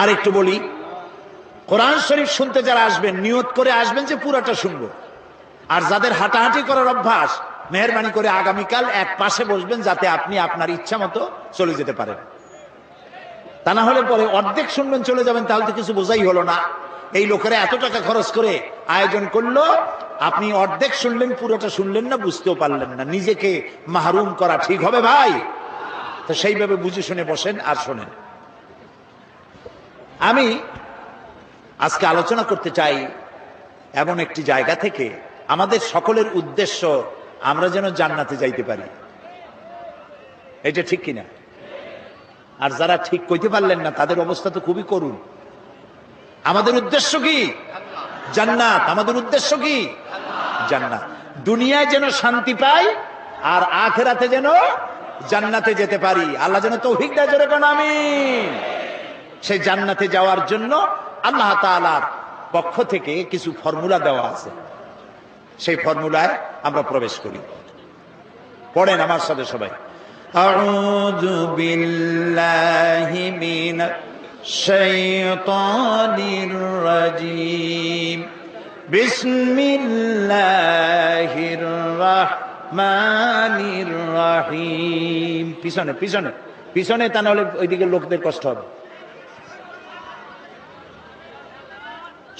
আর একটু বলি কোরআন শরীফ শুনতে যারা আসবেন নিয়ত করে আসবেন যে পুরাটা শুনব। আর যাদের হাঁটাহাঁটি করার অভ্যাস, মেহরবানি করে আগামীকাল এক পাশে বসবেন যাতে আপনি আপনার ইচ্ছা মতো চলে যেতে পারেন। তা না হলে পরে অর্ধেক শুনবেন চলে যাবেন, তাহলে তো কিছু বোঝাই হলো না। এই লোকেরা এত টাকা খরচ করে আয়োজন করল, আপনি অর্ধেক শুনলেন, পুরোটা শুনলেন না, বুঝতেও পারলেন না। নিজেকে মাহরুম করা ঠিক হবে ভাই? তো সেইভাবে বুঝে শুনে বসেন আর শোনেন। আমি আজকে আলোচনা করতে চাই এমন একটি জায়গা থেকে আমাদের সকলের উদ্দেশ্য আমরা যেন জান্নাতে যাইতে পারি। এটা ঠিক কিনা? আর যারা ঠিক কইতে পারলেন না, তাদের অবস্থা তো খুবই করুন আমাদের উদ্দেশ্য কি? জান্নাত। আমাদের উদ্দেশ্য কি? জান্নাত। দুনিয়ায় যেন শান্তি পাই, আর আখেরাতে যেন জান্নাতে যেতে পারি। আল্লাহ যেন তৌফিক দেয়, জোরে কোন আমি সেই জান্নাতে যাওয়ার জন্য আল্লাহ তাআলার পক্ষ থেকে কিছু ফর্মুলা দেওয়া আছে। সেই ফর্মুলায় আমরা প্রবেশ করি পড়েন আমার সাথে সবাই أعوذ بالله من الشيطان الرجيم بسم الله الرحمن الرحيم পিছনে পিছনে পিছনে তা নাহলে ওইদিকে লোকদের কষ্ট হবে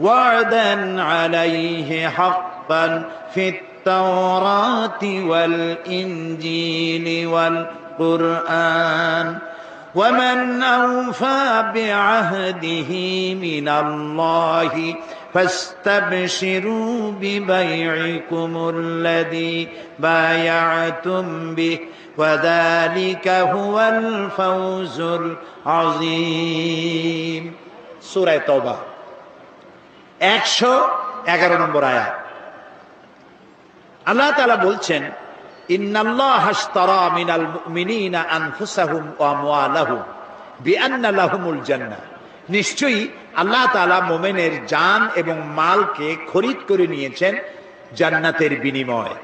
وعدا عليه حقا في التوراة والإنجيل والقرآن. ومن أوفى بعهده من الله فاستبشروا ببيعكم الذي بايعتم به وذلك هو الفوز العظيم. سورة توبة. একশো এগারো নম্বর আয়াত। আল্লাহ তালা বলছেন নিশ্চয়ই আল্লাহ তাআলা মুমিনের জান এবং মালকে খরিদ করে নিয়েছেন জান্নাতের বিনিময়।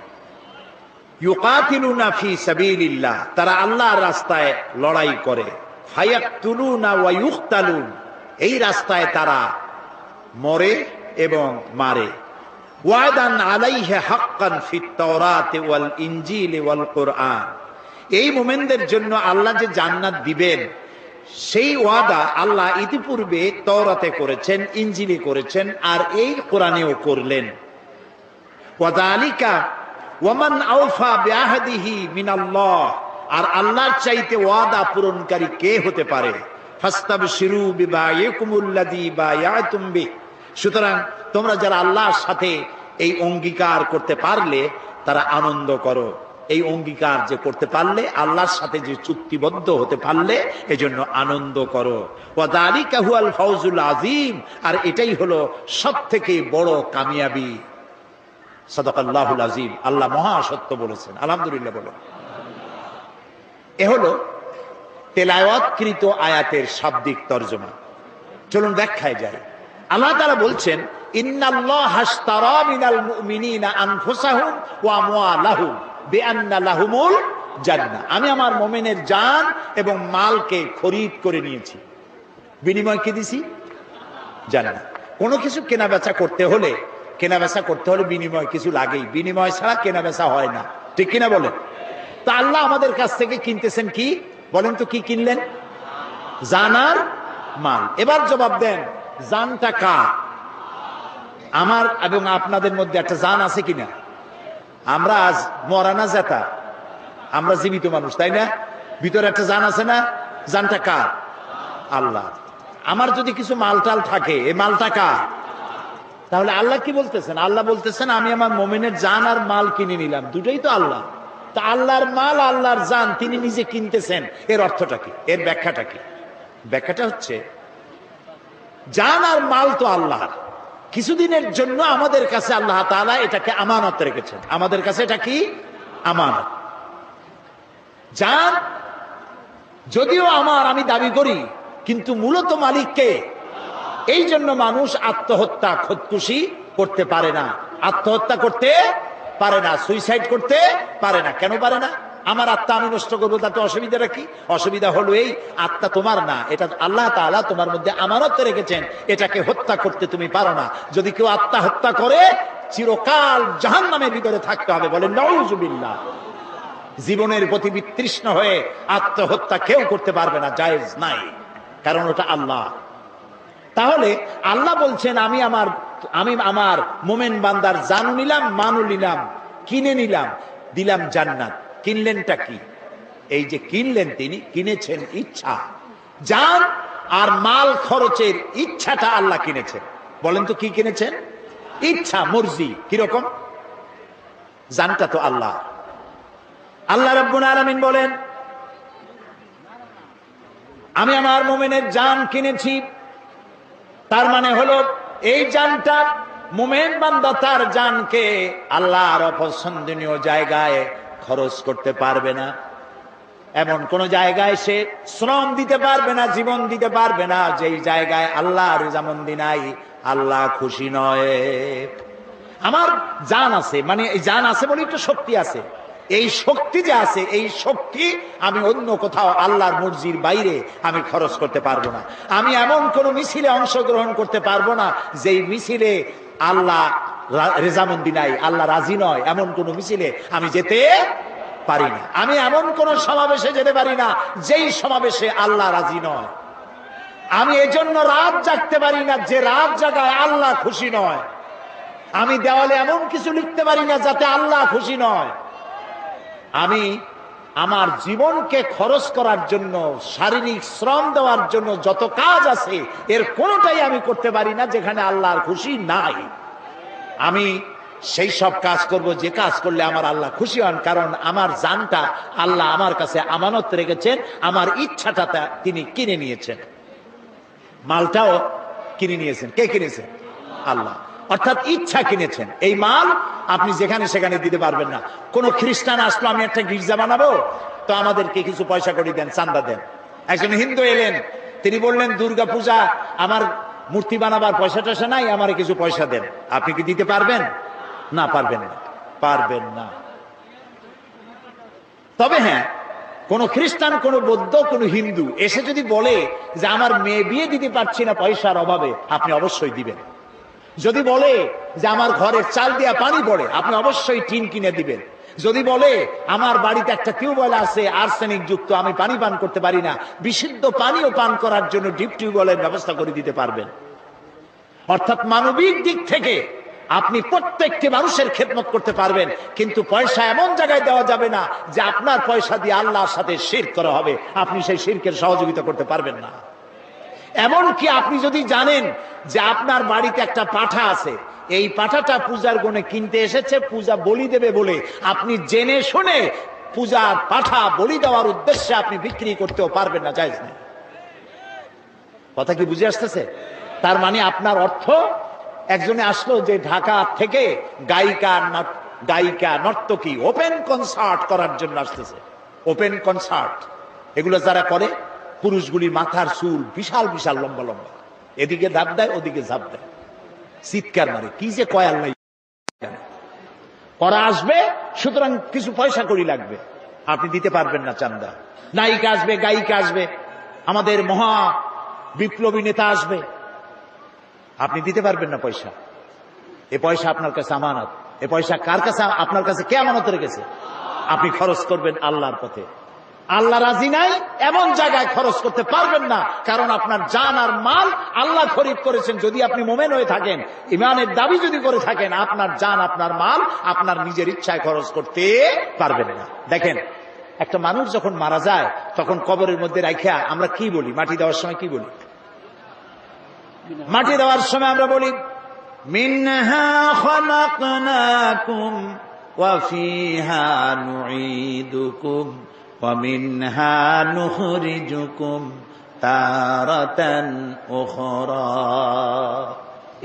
ইউকাতিলুনা ফি সাবিলিল্লাহ, তারা আল্লাহর রাস্তায় লড়াই করে। ফায়াকতুলুনা ওয়া ইউকতালুন এই রাস্তায় তারা মরে এবং মারে। ওয়াদান আলাইহে হাক্কান ফিত তাওরাতে ওয়াল ইনজিল ওয়াল কোরআন। এই মোমেনদের জন্য আল্লাহ যে জান্নাত দিবেন, সেই ওয়াদা আল্লাহ ইতিপূর্বে তওরাতে করেছেন, ইনজিলে করেছেন, আর এই কোরআনেও করলেন। ওয়াদালিকা ওয়ামান আউফা বিআহদিহি মিনাল্লাহ। আর আল্লাহর চাইতে ওয়াদা পূরণকারী কে হতে পারে? ফাস্তাবশিরু বিবাইকুমুল্লাযী বায়াতুম বিহি। সুতরাং তোমরা যারা আল্লাহর সাথে এই অঙ্গীকার করতে পারলে, তারা আনন্দ করো। এই অঙ্গীকার যে করতে পারলে, আল্লাহর সাথে যে চুক্তিবদ্ধ হতে পারলে, এজন্য আনন্দ করো। ওয়াদালিকাহুয়াল ফৌজুল আজিম আর এটাই হলো সব থেকে বড় কামিয়াবি। সদকাল্লাহুল আজিম আল্লাহ মহা সত্য বলেছেন। আলহামদুলিল্লাহ বলো। এ হলো তেলাওয়াতকৃত আয়াতের শাব্দিক তর্জমা। চলুন ব্যাখ্যায় যায় আল্লাহ তারা বলছেন আমি আমার মোমেনের জান এবং মালকে খরিদ করে নিয়েছি। বিনিময় কি দিছি? জান্নাত কোনো কিছু কেনা বেচা করতে হলে কেনা বেচা করতে হলে বিনিময় কিছু লাগেই। বিনিময় ছাড়া কেনা বেচা হয় না। ঠিক কিনা বলেন? তা আল্লাহ আমাদের কাছ থেকে কিনতেছেন কি? বলেন তো কি কিনলেন? জানার মাল। এবার জবাব দেন জানটা কার আমার এবং আপনাদের মধ্যে একটা জান আছে কিনা? আমরা আজ মরা না জেতা। আমরা জীবিত মানুষ, তাই না? ভিতরে একটা জান আছে না? জানটা কার? আল্লাহ। আমার যদি কিছু মালটাল থাকে এই মালটা কার? তাহলে আল্লাহ কি বলতেছেন? আল্লাহ বলতেছেন, আমি আমার মোমেনের জান আর মাল কিনে নিলাম। দুটোই তো আল্লাহ। তা আল্লাহর মাল, আল্লাহর জান তিনি নিজে কিনতেছেন। এর অর্থটা কি? এর ব্যাখ্যাটা কি? ব্যাখ্যাটা হচ্ছে জান আর মাল তো আল্লাহর। কিছুদিনের জন্য আমাদের কাছে আল্লাহ তাআলা এটাকে আমানত রেখেছেন। আমাদের কাছে এটা কি? আমানত। জান, যদিও আমার, আমি দাবি করি, কিন্তু মূলত মালিককে এই জন্য মানুষ আত্মহত্যা খোদকুশি করতে পারে না। আত্মহত্যা করতে পারে না, সুইসাইড করতে পারে না। কেন পারে না? আমার আত্মা আমি নষ্ট করব, তাতে অসুবিধাটা কি? অসুবিধা হলো এই, আত্মা তোমার না। এটা আল্লাহ তাআলা তোমার মধ্যে আমানত রেখেছেন। এটাকে হত্যা করতে তুমি পারো না। যদি কেউ আত্মা হত্যা করে, চিরকাল জাহান নামের ভিতরে থাকতে হবে বলে নজুবিল্লাহ জীবনের প্রতি বিতৃষ্ণ হয়ে আত্মহত্যা কেউ করতে পারবে না, জায়েজ নাই। কারণ ওটা আল্লাহ। তাহলে আল্লাহ বলছেন, আমি আমার আমি আমার মোমেন বান্দার জানু নিলাম মানু নিলাম, কিনে নিলাম, দিলাম জান্নাত। কিনলেনটা কি? এই যে কিনলেন তিনি, কিনেছেন ইচ্ছা। জান আর মাল খরচের ইচ্ছাটা আল্লাহ কিনেছেন। বলেন তো কি কিনেছেন? ইচ্ছা, মর্জি, কীরকম? জানটা তো আল্লাহ। আল্লাহ রব্বুল আলামিন বলেন, আমি আমার মোমেনের জান কিনেছি। তার মানে হলো, এই জানটা মোমেন বান্দা তার জানকে আল্লাহর অপছন্দনীয় জায়গায় খরচ করতে পারবে না। এমন কোন জায়গায় সে শ্রম দিতে পারবে না, জীবন দিতে পারবে না, যেই জায়গায় আল্লাহর যেমন নাই, আল্লাহ খুশি নয়। আমার জান আছে মানে এই জান আছে বলে একটু শক্তি আছে। এই শক্তি যে আছে, এই শক্তি আমি অন্য কোথাও আল্লাহর মর্জির বাইরে আমি খরচ করতে পারব না। আমি এমন কোন মিছিলে অংশগ্রহণ করতে পারব না, যেই মিছিলে আল্লাহ রেজামন্দি নাই, আল্লাহ রাজি নয়, এমন কোন মিছিলে আমি যেতে পারি না। আমি এমন কোন সমাবেশে যেতে পারি না, যেই সমাবেশে আল্লাহ রাজি নয়। আমি এজন্য রাত জাগতে পারি না, যে রাত জাগায় আল্লাহ খুশি নয়। আমি দেওয়ালে এমন কিছু লিখতে পারি না, যাতে আল্লাহ খুশি নয়। আমি আমার জীবনকে খরচ করার জন্য, শারীরিক শ্রম দেওয়ার জন্য যত কাজ আছে, এর কোনোটাই আমি করতে পারি না যেখানে আল্লাহর খুশি নাই। আমি সেই সব কাজ করব, যে কাজ করলে আমার আল্লাহ খুশি হন, কারণ আমার জানটা আল্লাহ আমার কাছে আমানত রেখেছেন, আমার ইচ্ছাটা তিনি কিনে নিয়েছেন। মালটাও কিনে নিয়েছেন। কে কিনেছেন আল্লাহ। অর্থাৎ ইচ্ছা কিনেছেন। এই মাল আপনি যেখানে সেখানে দিতে পারবেন না। কোন খ্রিস্টান আসলো, আমি একটা গির্জা বানাবো? তো আমাদেরকে কিছু পয়সা করে দেন, চান্দা দেন। একজন হিন্দু এলেন, তিনি বললেন দুর্গা পূজা আমার মূর্তি বানাবার পয়সা টয়সা নাই, আমার কিছু পয়সা দেন। আপনি কি দিতে পারবেন? না পারবেন না। পারবেন না। তবে হ্যাঁ কোন খ্রিস্টান, কোন বৌদ্ধ, কোন হিন্দু এসে যদি বলে যে আমার মেয়ে বিয়ে দিতে পারছি না পয়সার অভাবে, আপনি অবশ্যই দিবেন। যদি বলে যে আমার ঘরের চাল দিয়া পানি পড়ে, আপনি অবশ্যই টিন কিনে দিবেন। যদি বলে আমার বাড়িতে একটা টিউবওয়েল আছে, আর্সেনিক যুক্ত, আমি পানি পান করতে পারি না, বিশুদ্ধ পানিও পান করার জন্য ডিপ টিউবওয়েলের ব্যবস্থা করে দিতে পারবেন। অর্থাৎ মানবিক দিক থেকে আপনি প্রত্যেকটি মানুষের খেদমত করতে পারবেন, কিন্তু পয়সা এমন জায়গায় দেওয়া যাবে না যে আপনার পয়সা দিয়ে আল্লাহর সাথে শির করা হবে। আপনি সেই শিরকের সহযোগিতা করতে পারবেন না। এমন কি আপনি যদি জানেন যে আপনার বাড়িতে একটা পাঠা আছে, এই পাঠাটা পূজার গুণে কিনতে এসেছে, পূজা বলি দেবে বলে আপনি জেনে শুনে পূজার পাঠা বলি দেওয়ার উদ্দেশ্যে আপনি বিক্রি করতেও পারবেন না যাইজ নেই। কথা কি বুঝে আসতেছে? তার মানে আপনার অর্থ, একজনে আসলো যে ঢাকা থেকে গায়িকা গায়িকা নর্তকী ওপেন কনসার্ট করার জন্য আসতেছে। ওপেন কনসার্ট এগুলো যারা করে, পুরুষগুলির মাথার চুল বিশাল বিশাল লম্বা লম্বা। এদিকে ধাপ দেয়, ওদিকে ঝাঁপ দেয়। চিৎকার মারে, কি যে কয় আল্লাহ। জানে। করা আসবে, সুতরাং কিছু পয়সা করি লাগবে। আপনি দিতে পারবেন না চান্দা। নায়িকা আসবে, গায়িকা আসবে। আমাদের মহা বিপ্লবী নেতা আসবে। আপনি দিতে পারবেন না পয়সা। এ পয়সা আপনার কাছে আমানত। এ পয়সা কার কাছে আপনার কাছে কে আমানত রেখেছে আপনি খরচ করবেন আল্লাহর পথে। আল্লাহ রাজি নাই, এমন জায়গায় খরচ করতে পারবেন না। কারণ আপনার জান আর মাল আল্লাহ খরিদ করেছেন। যদি আপনি মোমেন হয়ে থাকেন, ইমানের দাবি যদি করে থাকেন, আপনার জান, আপনার মাল, আপনার নিজের ইচ্ছায় খরচ করতে পারবেন না। দেখেন, একটা মানুষ যখন মারা যায়, তখন কবরের মধ্যে রাখিয়া আমরা কি বলি? মাটি দেওয়ার সময় কি বলি? মাটি দেওয়ার সময় আমরা বলি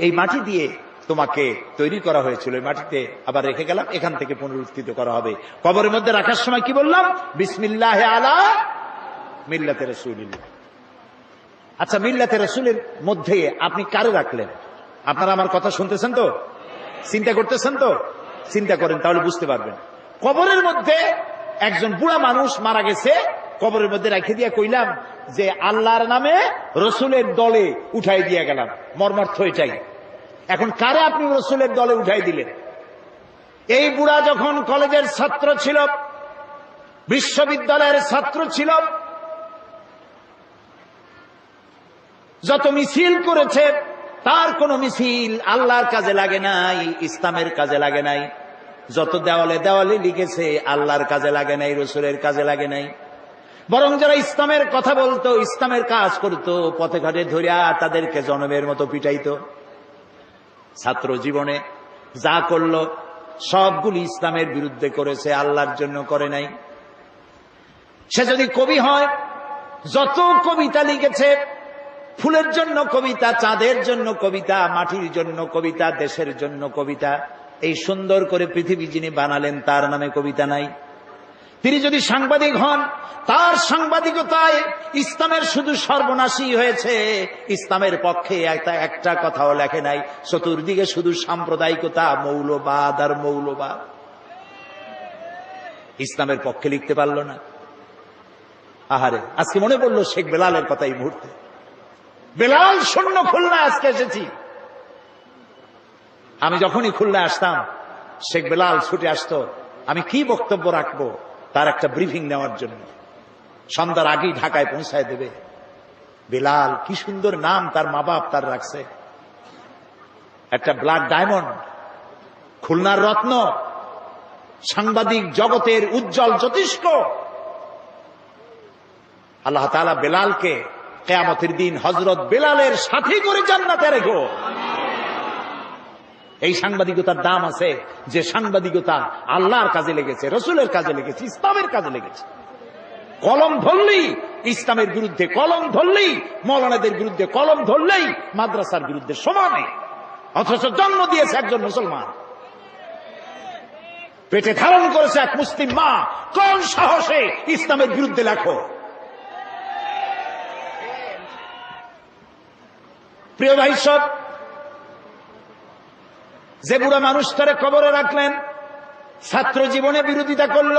এই মাটি দিয়ে তোমাকে তৈরি করা হয়েছিল। এই মাটিতে আবার রেখে গেলাম, এখান থেকে পুনরুত্থিত করা হবে। কবরের মধ্যে রাখার সময় কি বললাম? বিসমিল্লাহ আলা মিল্লাতে রসুলিল্লাহ। আচ্ছা মিল্লাতে রসুলের মধ্যে আপনি কারে রাখলেন? আপনারা আমার কথা শুনতেছেন তো? চিন্তা করতেছেন তো? চিন্তা করেন, তাহলে বুঝতে পারবেন। কবরের মধ্যে একজন বুড়া মানুষ মারা গেছে, কবরের মধ্যে রেখে দিয়ে কইলাম যে আল্লাহর নামে রসুলের দলে উঠাই দিয়ে গেলাম, মর্মার্থ এটাই। এখন কারে আপনি রসুলের দলে উঠাই দিলেন? এই বুড়া যখন কলেজের ছাত্র ছিল, বিশ্ববিদ্যালয়ের ছাত্র ছিল যত মিছিল করেছে, তার কোন মিছিল আল্লাহর কাজে লাগে নাই, ইসলামের কাজে লাগে নাই। যত দেওয়ালে দেওয়ালে লিখেছে, আল্লাহর কাজে লাগে নাই, রসুলের কাজে লাগে নাই। বরং যারা ইসলামের কথা বলতো, ইসলামের কাজ করতো, পথে ঘাটে ধরিয়া তাদেরকে জনমের মতো পিটাইত। ছাত্র জীবনে যা করল, সবগুলি ইসলামের বিরুদ্ধে করেছে, আল্লাহর জন্য করে নাই। সে যদি কবি হয়, যত কবিতা লিখেছে ফুলের জন্য কবিতা, চাঁদের জন্য কবিতা, মাটির জন্য কবিতা, দেশের জন্য কবিতা। এই সুন্দর করে পৃথিবী যিনি বানালেন, তার নামে কবিতা নাই। তিনি যদি সাংবাদিক হন, তার সাংবাদিকতায় ইসলামের শুধু সর্বনাশী হয়েছে। ইসলামের পক্ষে একটা একটা কথাও লেখে নাই। চতুর্দিকে শুধু সাম্প্রদায়িকতা, মৌলবাদ আর মৌলবাদ। ইসলামের পক্ষে লিখতে পারল না। আহারে, আজকে মনে পড়ল শেখ বেলালের কথা এই মুহূর্তে। বেলাল শূন্য খুলনা আজকে এসেছি। আমি যখনই খুলনা আসতাম, শেখ বেলাল ছুটে আসতো। আমি কি বক্তব্য রাখব? তার একটা ব্রিফিং নেওয়ার জন্য। সন্ধ্যার আগেই ঢাকায় পৌঁছায় দেবে। বেলাল, কি সুন্দর নাম তার মা বাপ তার রাখছে। একটা ব্লাড ডায়মন্ড, খুলনার রত্ন, সাংবাদিক জগতের উজ্জ্বল জ্যোতিষ্ক। আল্লাহ তালা বেলালকে কেয়ামতের দিন হজরত বেলালের সাথে করে জান্নাতে রেখো এই সাংবাদিকতার দাম আছে যে সাংবাদিকতা আল্লাহর কাজে লেগেছে, রসুলের কাজে লেগেছে, ইসলামের কাজে লেগেছে। কলম ধরলেই ইসলামের বিরুদ্ধে, কলম ধরলেই মৌলানাদের বিরুদ্ধে, কলম ধরলেই মাদ্রাসার বিরুদ্ধে সমানে অথচ জন্ম দিয়েছে একজন মুসলমান। পেটে ধারণ করেছে এক মুসলিম মা। কোন সাহসে ইসলামের বিরুদ্ধে লেখো? প্রিয় ভাই সব, যে বুড়া মানুষ তারা কবরে রাখলেন, ছাত্র জীবনে বিরোধিতা করল,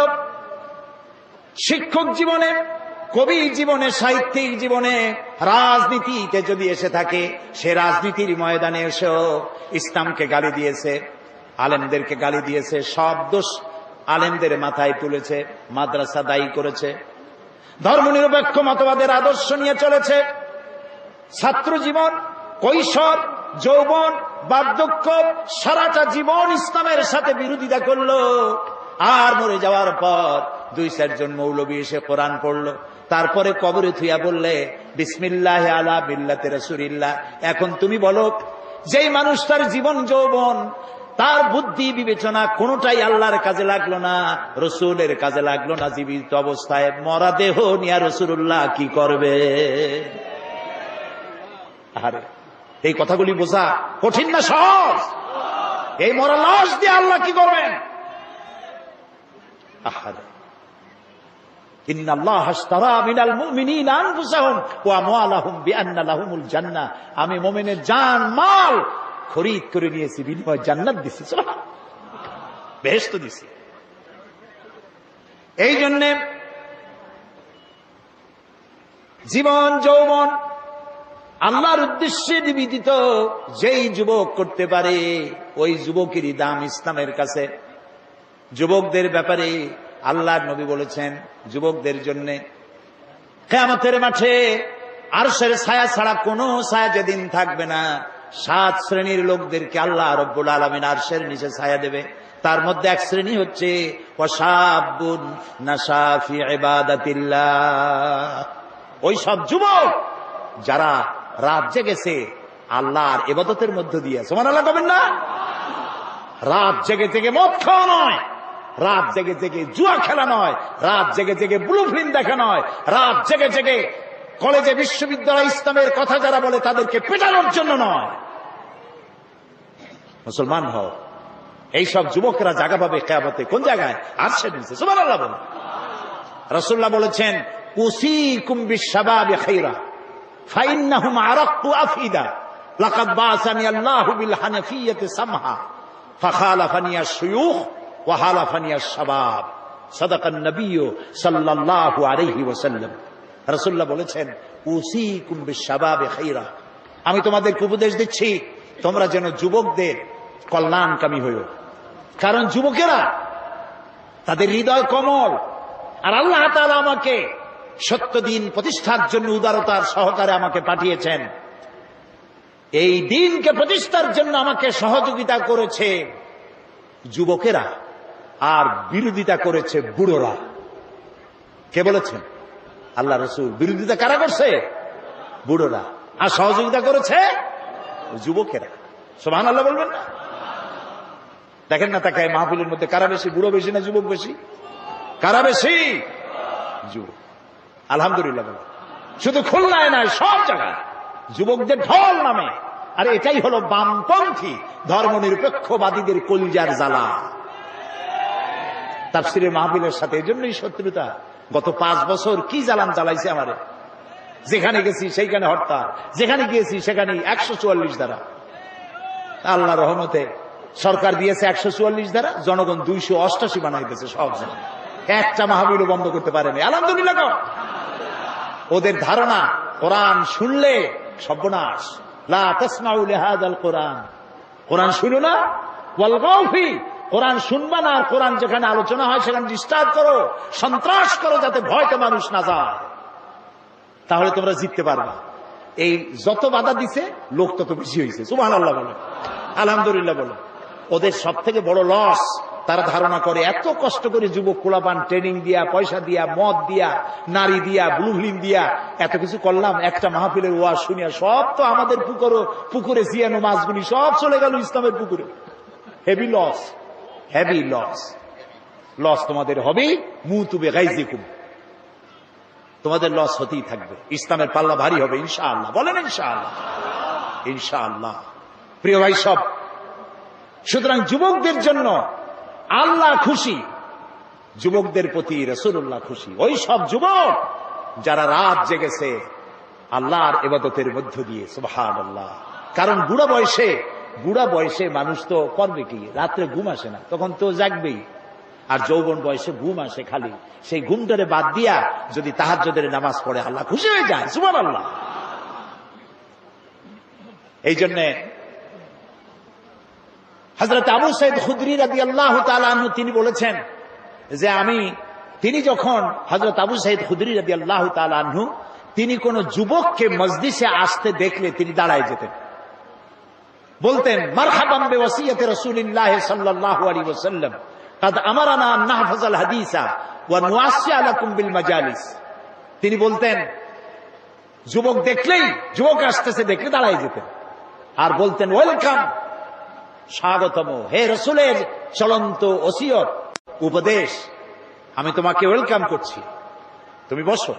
শিক্ষক জীবনে, কবি জীবনে, সাহিত্যিক জীবনে, রাজনীতিতে যদি এসে থাকে, সে রাজনীতির ময়দানে এসেও ইসলামকে গালি দিয়েছে, আলেমদেরকে গালি দিয়েছে, সব দোষ আলেমদের মাথায় তুলেছে, মাদ্রাসা দায়ী করেছে, ধর্মনিরপেক্ষ মতবাদের আদর্শ নিয়ে চলেছে, ছাত্র জীবন কৈশোর, যৌবন, বার্ধক্য, সারাটা জীবন ইসলামের সাথে বিরোধিতা করল। আর মরে যাওয়ার পর দুই চারজন মৌলবী এসে কোরআন পড়ল। তারপরে কবরে থুইয়া বললে, বিসমিল্লাহ আলা বিল্লাতে রসুরিল্লাহ এখন তুমি বলো, যেই মানুষ তার জীবন, যৌবন, তার বুদ্ধি বিবেচনা কোনটাই আল্লাহর কাজে লাগল না, রসুলের কাজে লাগল না, জীবিত অবস্থায় মরা দেহ নিয়া রসুল্লাহ কি করবে? আরে এই কথাগুলি বোঝা কঠিন না, সহজ। এই মরা লাশ দিয়ে আল্লাহ কি করবেন? আমি মোমেনের জান, মাল খরিদ করে নিয়েছি, বিনিময় জান্নাত দিছি। বেহেস্ত দিছি। এই জন্যে জীবন, যৌবন আল্লাহর উদ্দেশ্যে নিবেদিত যেই যুবক করতে পারে, ওই যুবকেরই দাম ইসলামের কাছে। যুবকদের ব্যাপারে আল্লাহর নবী বলেছেন, যুবকদের জন্য কেয়ামতের মাঠে আরশের ছায়া ছাড়া কোনো ছায়া যেদিন থাকবে না, সাত শ্রেণির লোকদেরকে আল্লাহ রব্বুল আলমিন আরশের নিচে ছায়া দেবে। তার মধ্যে এক শ্রেণি হচ্ছে ওই সব যুবক যারা রাত জেগেছে, আল্লাহর এবাদতের মধ্য দিয়ে। সমান আল্লাহ কবেন না? রাত জেগে জেগে মদ খাওয়া নয়, রাত জেগে জেগে জুয়া খেলা নয়, রাত জেগে জেগে ব্লু ফিল্ম দেখা নয়, রাত জেগে জেগে কলেজে বিশ্ববিদ্যালয় ইসলামের কথা যারা বলে তাদেরকে পেটানোর জন্য নয়। মুসলমান হও, এইসব যুবকরা জায়গা পাবে কেয়াবতে কোন জায়গায়? আর সে সুমান আল্লাহ বলে রসুল্লাহ বলেছেন কুসি কুম্বি সাবাবে খাইরা। ফাইন্নাহুম আরাক্তু আফিদা লাকাদ বাসানি আল্লাহু বিল হানাফিয়াতি সামহা فخالفني الشيوخ وحالفني الشباب صدق النبي صلى الله عليه وسلم রাসূলুল্লাহ বলেছেন উসিকুম বিশাবাবে খাইরা আমি তোমাদেরকে উপদেশ দিচ্ছি তোমরা যেন যুবকদের কল্যাণকামী হইও কারণ যুবকেরা তাদের হৃদয় কমল আর আল্লাহ তাআলা আমাকে সত্য দিন প্রতিষ্ঠার জন্য উদারতার সহকারে আমাকে পাঠিয়েছেন। এই দিনকে প্রতিষ্ঠার জন্য আমাকে সহযোগিতা করেছে যুবকেরা আর বিরোধিতা করেছে বুড়োরা। কে বলেছেন? আল্লাহ রসুল বিরোধিতা কারা করছে? বুড়োরা। আর সহযোগিতা করেছে যুবকেরা। সোহান আল্লাহ বলবেন না? দেখেন না তাকে মাহফিলের মধ্যে কারা বেশি, বুড়ো বেশি না যুবক বেশি? কারা বেশি? যুবক। আলহামদুলিল্লাহ বলেন শুধু খুলনায় নয়, সব জায়গায়। যুবকদের ঢল নামে। আর এটাই হলো বামপন্থী ধর্ম নিরপেক্ষবাদীদের কলজার জ্বালা। তাফসিরে মাহবিলের সাথে এই জন্যই শত্রুতা। গত পাঁচ বছর কি জ্বালান জ্বালাইছে আমারে? যেখানে গেছি সেইখানে হরতাল। যেখানে গিয়েছি সেখানে একশো চুয়াল্লিশ দ্বারা আল্লাহ রহমতে সরকার দিয়েছে একশো চুয়াল্লিশ দ্বারা জনগণ দুইশো অষ্টাশি বানাইতেছে সব জায়গায়। একটা মাহবিলও বন্ধ করতে পারেনি। আলহামদুলিল্লাহ। ওদের ধারণা, কোরআন শুনলে সর্বনাশ। কোরআন। কোরআন শুনো না? ওয়াল কোরআন শুনবা না? কোরআন যেখানে আলোচনা হয়, সেখানে ডিস্টার্ব করো, সন্ত্রাস করো যাতে ভয়তে মানুষ না যায়। তাহলে তোমরা জিততে পারবা। এই যত বাধা দিছে, লোক তত বেশি হয়েছে সুবহানাল্লাহ বলো। আলহামদুলিল্লাহ বলো। ওদের সব থেকে বড় লস তারা ধারণা করে, এত কষ্ট করে যুবক কোলাপান ট্রেনিং দিয়া, পয়সা দিয়া, মদ দিয়া, নারী দিয়া ব্লুফিল্ম দিয়া, এত কিছু করলাম, একটা মাহফিলের ওয়াজ শুনিয়া সব তো আমাদের পুকুর পুকুরে জিয়ানো মাছগুলি সব চলে গেল ইসলামের পুকুরে। Heavy loss heavy loss loss তোমাদের হবে মুতুবে গাইজিকুম তোমাদের লস হতেই থাকবে। ইসলামের পাল্লা ভারী হবে, ইনশাআল্লাহ। বলেন ইনশাআল্লাহ। ইনশাআল্লাহ। প্রিয় ভাই সব, সুতরাং যুবকদের জন্য আল্লাহ খুশি, যুবকদের প্রতি রসুল্লাহ খুশি। ওই সব যুবক যারা রাত জেগেছে, আল্লাহর এবাদতের মধ্য দিয়ে সুবহান আল্লাহ কারণ বুড়া বয়সে বুড়া বয়সে মানুষ তো করবে কি? রাত্রে ঘুম আসে না, তখন তো জাগবেই। আর যৌবন বয়সে ঘুম আসে খালি। সেই ঘুমটারে বাদ দিয়া যদি তাহাজ্জদের নামাজ পড়ে, আল্লাহ খুশি হয়ে যায় সুবহান আল্লাহ এই জন্যে হজরত আবু সাইদ খুদরি রাদি আল্লাহ তালু তিনি বলেছেন যে আমি, তিনি যখন হজরত আবু সাইদ খুদরি রাদি আল্লাহ তালু তিনি কোন যুবককে মসজিদে আসতে দেখলে তিনি দাঁড়ায় যেতেন। বলতেন মারহাবাম বেওয়াসিয়াতে রাসূলুল্লাহ সাল্লাল্লাহু আলাইহি ওয়াসাল্লাম। قد আমারানা আন নাহফাযাল হাদিসা ওয়া নুআসসি আলাকুম বিল মাজালিস। তিনি বলতেন, যুবক দেখলেই, যুবক আসতেছে দেখলে দাঁড়ায় যেতেন। আর বলতেন, ওয়েলকাম স্বাগতম। হে রসুলের চলন্ত ওসিয়ত উপদেশ আমি তোমাকে ওয়েলকাম করছি। তুমি বসো।